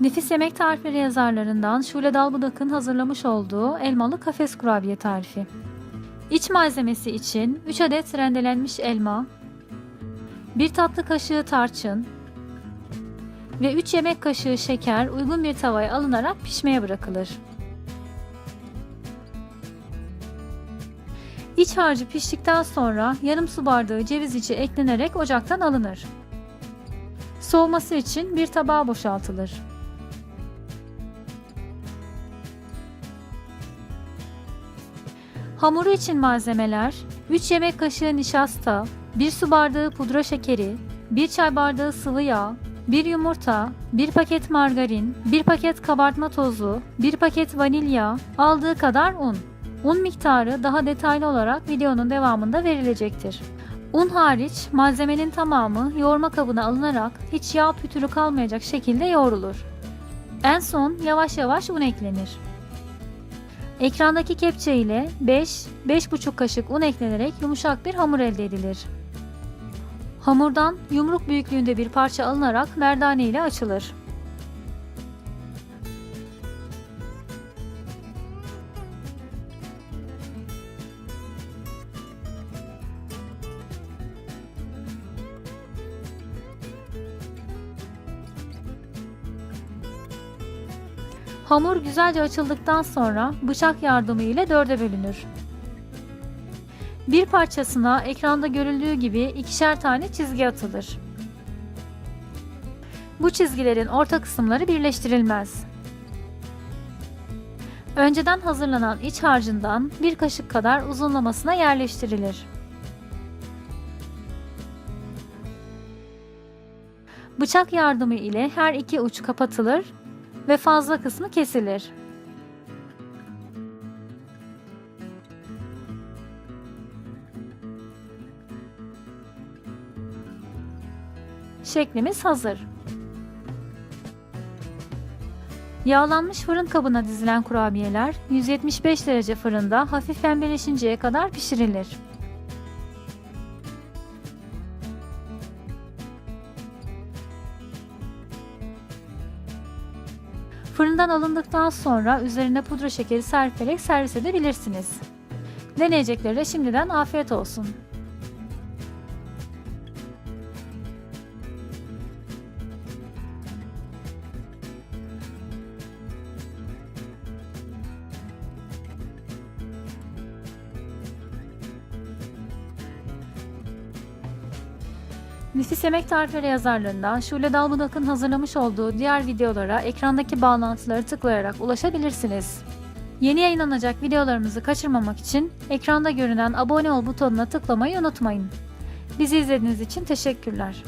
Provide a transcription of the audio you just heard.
Nefis Yemek Tarifleri yazarlarından Şule Dalbudak'ın hazırlamış olduğu elmalı kafes kurabiye tarifi. İç malzemesi için 3 adet rendelenmiş elma, 1 tatlı kaşığı tarçın ve 3 yemek kaşığı şeker uygun bir tavaya alınarak pişmeye bırakılır. İç harcı piştikten sonra yarım su bardağı ceviz içi eklenerek ocaktan alınır. Soğuması için bir tabağa boşaltılır. Hamuru için malzemeler 3 yemek kaşığı nişasta, 1 su bardağı pudra şekeri, 1 çay bardağı sıvı yağ, 1 yumurta, 1 paket margarin, 1 paket kabartma tozu, 1 paket vanilya, aldığı kadar un. Un miktarı daha detaylı olarak videonun devamında verilecektir. Un hariç malzemenin tamamı yoğurma kabına alınarak hiç yağ pütürü kalmayacak şekilde yoğrulur. En son yavaş yavaş un eklenir. Ekrandaki kepçe ile 5-5,5 kaşık un eklenerek yumuşak bir hamur elde edilir. Hamurdan yumruk büyüklüğünde bir parça alınarak merdane ile açılır. Hamur güzelce açıldıktan sonra bıçak yardımı ile dörde bölünür. Bir parçasına ekranda görüldüğü gibi ikişer tane çizgi atılır. Bu çizgilerin orta kısımları birleştirilmez. Önceden hazırlanan iç harcından bir kaşık kadar uzunlamasına yerleştirilir. Bıçak yardımı ile her iki uç kapatılır ve fazla kısmı kesilir. Şeklimiz hazır. Yağlanmış fırın kabına dizilen kurabiyeler 175 derece fırında hafif pembeleşinceye kadar pişirilir. Fırından alındıktan sonra üzerine pudra şekeri serperek servis edebilirsiniz. Deneyeceklere şimdiden afiyet olsun. Nefis Yemek Tarifleri yazarlarından Şule Dalbudak'ın hazırlamış olduğu diğer videolara ekrandaki bağlantıları tıklayarak ulaşabilirsiniz. Yeni yayınlanacak videolarımızı kaçırmamak için ekranda görünen abone ol butonuna tıklamayı unutmayın. Bizi izlediğiniz için teşekkürler.